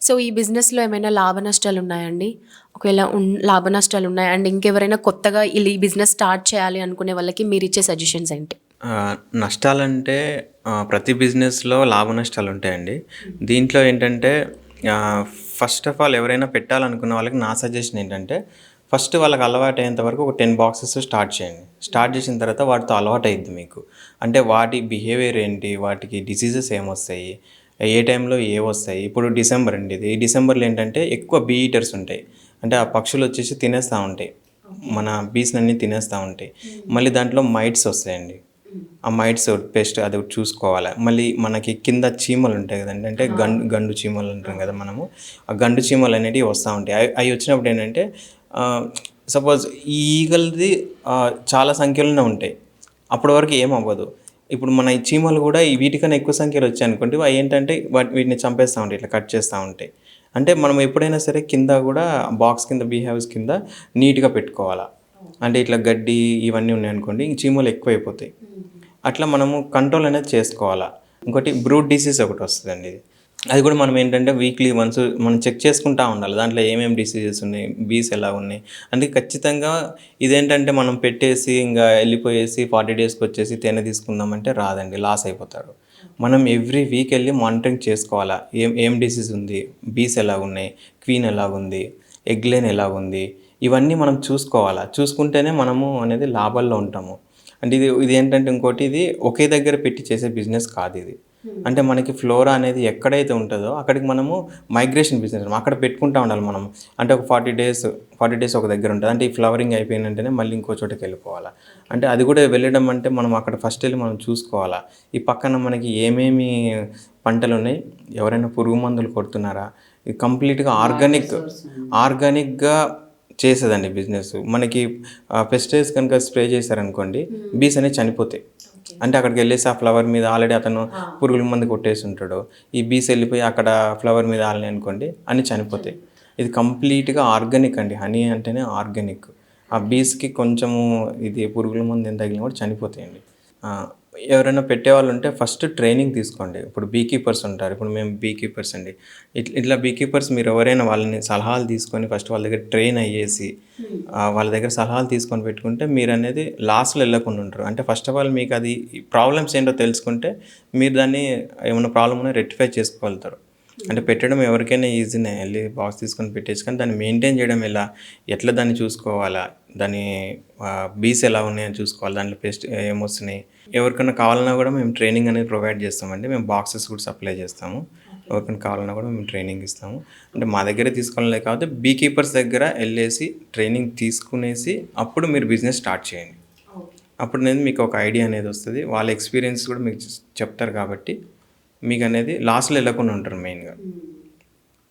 So ఈ బిజినెస్‌లో ఏమైనా లాభ నష్టాలు ఉన్నాయండి? ఒకవేళ ఉన్ లాభ నష్టాలు ఉన్నాయి అండ్ ఇంకెవరైనా కొత్తగా ఈ బిజినెస్ స్టార్ట్ చేయాలి అనుకునే వాళ్ళకి మీరు ఇచ్చే సజెషన్స్ ఏంటి? నష్టాలంటే ప్రతి బిజినెస్‌లో లాభ నష్టాలు ఉంటాయండి. దీంట్లో ఏంటంటే ఫస్ట్ ఆఫ్ ఆల్ ఎవరైనా పెట్టాలనుకున్న వాళ్ళకి నా సజెషన్ ఏంటంటే, ఫస్ట్ వాళ్ళకి అలవాటయ్యేంత వరకు ఒక 10 బాక్సెస్ స్టార్ట్ చేయండి. స్టార్ట్ చేసిన తర్వాత వాటితో అలవాటు అలవాటయిద్ది మీకు. అంటే వాటి బిహేవియర్ ఏంటి? వాటికి డిసీజెస్ ఏమొస్తాయి? ఏ టైంలో ఏవొస్తాయి? ఇప్పుడు డిసెంబర్ అండి ఇది. డిసెంబర్‌లో ఏంటంటే ఎక్కువ బీ ఈటర్స్ ఉంటాయి. అంటే ఆ పక్షులు వచ్చేసి తినేస్తా ఉంటాయి. మన బీస్‌నన్నీ తినేస్తా ఉంటాయి. మళ్ళీ దాంట్లో మైట్స్ వస్తాయండి. ఆ మైట్స్ పెస్ట్ అది ఒకటి చూసుకోవాలి. మళ్ళీ మనకి కింద చీమలు ఉంటాయి కదండీ! అంటే గండు గండు చీమలు అంటాం కదా మనము. ఆ గండు చీమలు అనేటివి వస్తా ఉంటాయి. అయి వచ్చినప్పుడు ఏంటంటే సపోజ్ ఈగలది చాలా సంఖ్యలోనే ఉంటాయి. అప్పటి వరకు ఏమవ్వదు. ఇప్పుడు మన ఈ చీమలు కూడా వీటికన్నా ఎక్కువ సంఖ్యలో వచ్చాయనుకోండి అవి ఏంటంటే వాటి వీటిని చంపేస్తా ఉంటాయి. ఇట్లా కట్ చేస్తా ఉంటాయి. అంటే మనం ఎప్పుడైనా సరే కింద కూడా బాక్స్ కింద బీహేవ్స్ కింద నీట్‌గా పెట్టుకోవాలా. అంటే ఇట్లా గడ్డి ఇవన్నీ ఉన్నాయనుకోండి ఇంక చీమలు ఎక్కువైపోతాయి. అట్లా మనము కంట్రోల్ అనేది చేసుకోవాలా. ఇంకోటి బ్రూట్ డిసీజ్ ఒకటి వస్తుందండి ఇది అది కూడా మనం ఏంటంటే వీక్లీ వన్స్ మనం చెక్ చేసుకుంటా ఉండాలి. దాంట్లో ఏమేమి డిసీజెస్ ఉన్నాయి? బీస్ ఎలా ఉన్నాయి? అంటే ఖచ్చితంగా ఇదేంటంటే మనం పెట్టేసి ఇంకా వెళ్ళిపోయేసి ఫార్టీ డేస్‌కి వచ్చేసి తేనె తీసుకుందామంటే రాదండి. లాస్ అయిపోతారు. మనం ఎవ్రీ వీక్ వెళ్ళి మానిటరింగ్ చేసుకోవాలా. ఏం ఏం డిసీజ్ ఉంది? బీస్ ఎలాగున్నాయి? క్వీన్ ఎలా ఉంది ఎగ్ ఎలా ఉంది ఇవన్నీ మనం చూసుకోవాలా. చూసుకుంటేనే మనము అనేది లాభాల్లో ఉంటాము. అంటే ఇది ఇది ఏంటంటే ఇంకోటి ఇది ఒకే దగ్గర పెట్టి చేసే బిజినెస్ కాదు ఇది అంటే మనకి ఫ్లోరా అనేది ఎక్కడైతే ఉంటదో అక్కడికి మనము మైగ్రేషన్ బిజినెస్ అక్కడ పెట్టుకుంటా ఉండాలి మనం. అంటే ఒక 40 డేస్, 40 డేస్ ఒక దగ్గర ఉంటది. అంటే ఈ ఫ్లవరింగ్ అయిపోయిన వెంటనే మళ్ళీ ఇంకో చోటకి వెళ్ళిపోవాలా. అంటే అది కూడా వెళ్ళడం అంటే మనం అక్కడ ఫస్ట్ ఎళ్ళి మనం చూసుకోవాలా. ఈ పక్కన మనకి ఏమేమి పంటలున్నాయి? ఎవరైనా పురుగు మందులు కొడుతున్నారా? ఇది కంప్లీట్‌గా ఆర్గానిక్ ఆర్గానిక్‌గా చేసేదండి బిజినెస్. మనకి ఆహ్, పెస్టిసైడ్స్ కనుక స్ప్రే చేశారనుకోండి బీస్ అనేవి చనిపోతాయి. అంటే అక్కడికి వెళ్ళేసి ఆ ఫ్లవర్ మీద ఆల్రెడీ అతను పురుగుల మందు కొట్టేసి ఉంటాడు. ఈ బీస్ వెళ్ళిపోయి అక్కడ ఫ్లవర్ మీద ఆలినాయి అనుకోండి అన్నీ చనిపోతాయి. ఇది కంప్లీట్‌గా ఆర్గానిక్ అండి. హనీ అంటేనే ఆర్గానిక్. ఆ బీస్‌కి కొంచెము ఇది పురుగుల మందు ఏం తగిలినా కూడా చనిపోతాయండి. ఎవరైనా పెట్టేవాళ్ళు ఉంటే ఫస్ట్ ట్రైనింగ్ తీసుకోండి. ఇప్పుడు బీ కీపర్స్ ఉంటారు. ఇప్పుడు మేము బీ కీపర్స్ అండి. ఇట్లా ఇట్లా బీ కీపర్స్ మీరు ఎవరైనా వాళ్ళని సలహాలు తీసుకొని ఫస్ట్ వాళ్ళ దగ్గర ట్రైన్ అయ్యేసి వాళ్ళ దగ్గర సలహాలు తీసుకొని పెట్టుకుంటే మీరనేది లాస్ట్లో వెళ్ళకుండా ఉంటారు. అంటే ఫస్ట్ ఆఫ్ ఆల్ మీకు అది ప్రాబ్లమ్స్ ఏంటో తెలుసుకుంటే మీరు దాన్ని ఏమైనా ప్రాబ్లమ్ ఉన్నా రెక్టిఫై చేసుకోగలుగుతారు. అంటే పెట్టడం ఎవరికైనా ఈజీనే. ఎళ్ళి బాక్స్ తీసుకొని పెట్టేసి కానీ దాన్ని మెయింటైన్ చేయడం ఎలా? ఎట్లా దాన్ని చూసుకోవాలా? దాని బీస్ ఎలా ఉన్నాయని చూసుకోవాలి. దాంట్లో పెస్ట్ ఏమొస్తున్నాయి? ఎవరికన్నా కావాలన్నా కూడా మేము ట్రైనింగ్ అనేది ప్రొవైడ్ చేస్తామండి. మేము బాక్సెస్ కూడా సప్లై చేస్తాము. ఎవరికైనా కావాలన్నా కూడా మేము ట్రైనింగ్ ఇస్తాము. అంటే మా దగ్గరే తీసుకోవాలనే కాకపోతే బీ కీపర్స్ దగ్గర ఎళ్ళేసి ట్రైనింగ్ తీసుకునేసి అప్పుడు మీరు బిజినెస్ స్టార్ట్ చేయండి. అప్పుడు అనేది మీకు ఒక ఐడియా అనేది వస్తది. వాళ్ళ ఎక్స్‌పీరియన్స్ కూడా మీకు చెప్తారు కాబట్టి మీకనేది లాస్‌లో వెళ్ళకుండా ఉంటారు మెయిన్‌గా.